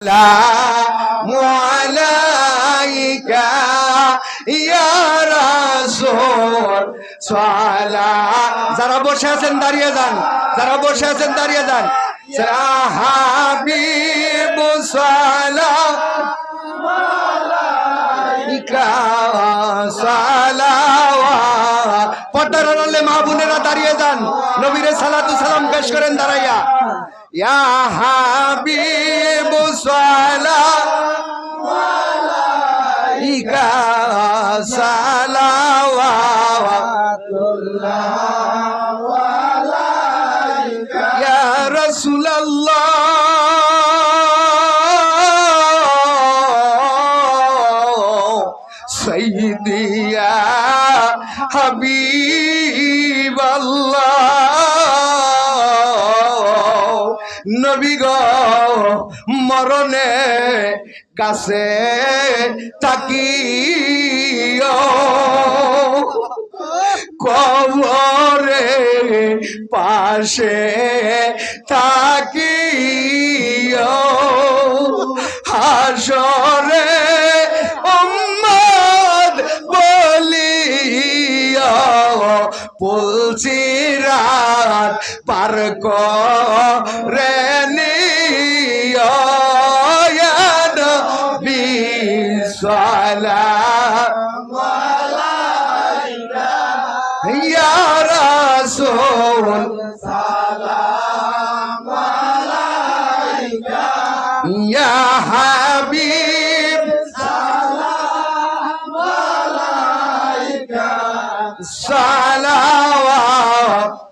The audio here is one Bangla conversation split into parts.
السلام عليك يا رسول সালাম যারা বসে আছেন দাঁড়িয়ে যান যারা বসে আছেন দাঁড়িয়ে যান হাবিব সালাম পর্দার আড়ালে মা বোনেরা দাঁড়িয়ে যান নবীরে সালাতু সালাম পেশ করেন দাঁড়াইয়া ইয়া হাবিব সালাম ইকা সালাওয়াতুল্লাহ ইয়া রাসূলুল্লাহ সাইয়্যিদি ইয়া নবী গো মরণে কাছে তাকিও কবরে পাশে তাকিও হাসরে উম্মদ বলিও পুলচিরাত পার করে নিও ইয়া সালাম ইয়া রাসূল ইয়া হাবিব সালাওয়াতুল্লাহ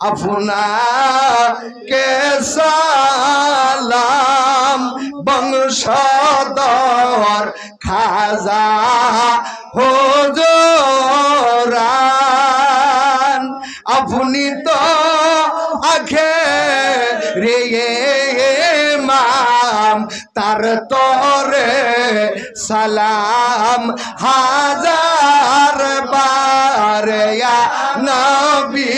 আপনাকে সালাম, বংশধর খাজা হোজরান। আপনি তো আখে রে মাম তার তরে সালাম। হাজার বার নবী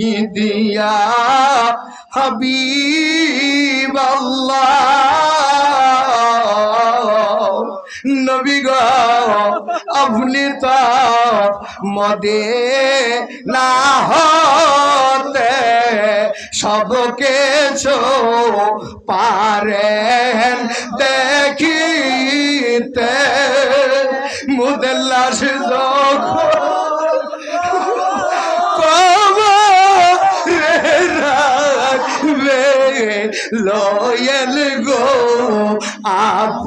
ইয়া হাবিবাল্লাহ। নবী গো মদে না হতে সব কিছু পারেন দেখিতে। যখন লয়েল গো আপ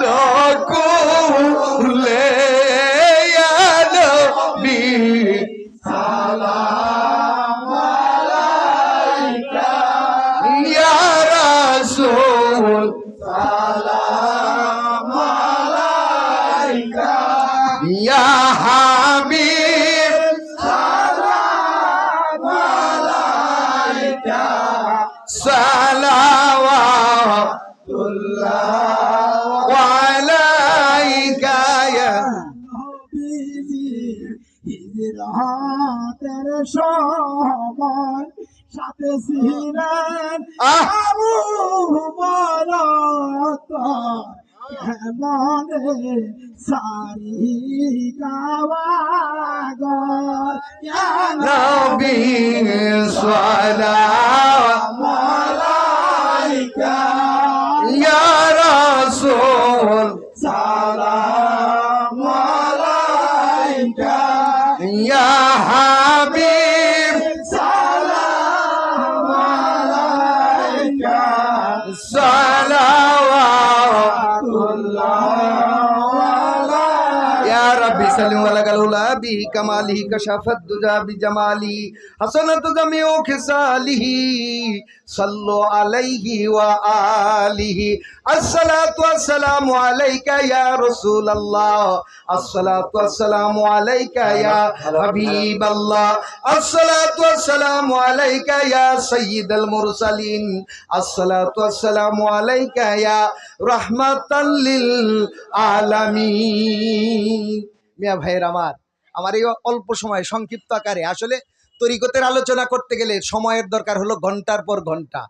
লকুলে নবী ইয়া সাথে ছিলেন! আবু বলত কেমনে সারি গাওয়াগর নবী সালাম। সালাওয়াত ربي سلم ولك الهلا بكماله كشف الدجى بجماله حسنت جميع خصاله صلوا عليه وآله الصلاة والسلام عليك يا رسول الله الصلاة والسلام عليك يا حبيب الله الصلاة والسلام عليك يا سيد المرسلين الصلاة والسلام عليك يا رحمة للعالمين মিয়া ভাইয়ের আমার। আমার এই অল্প সময় সংক্ষিপ্ত আকারে। আসলে তরিকতের আলোচনা করতে গেলে সময়ের দরকার হলো ঘণ্টার পর ঘণ্টা।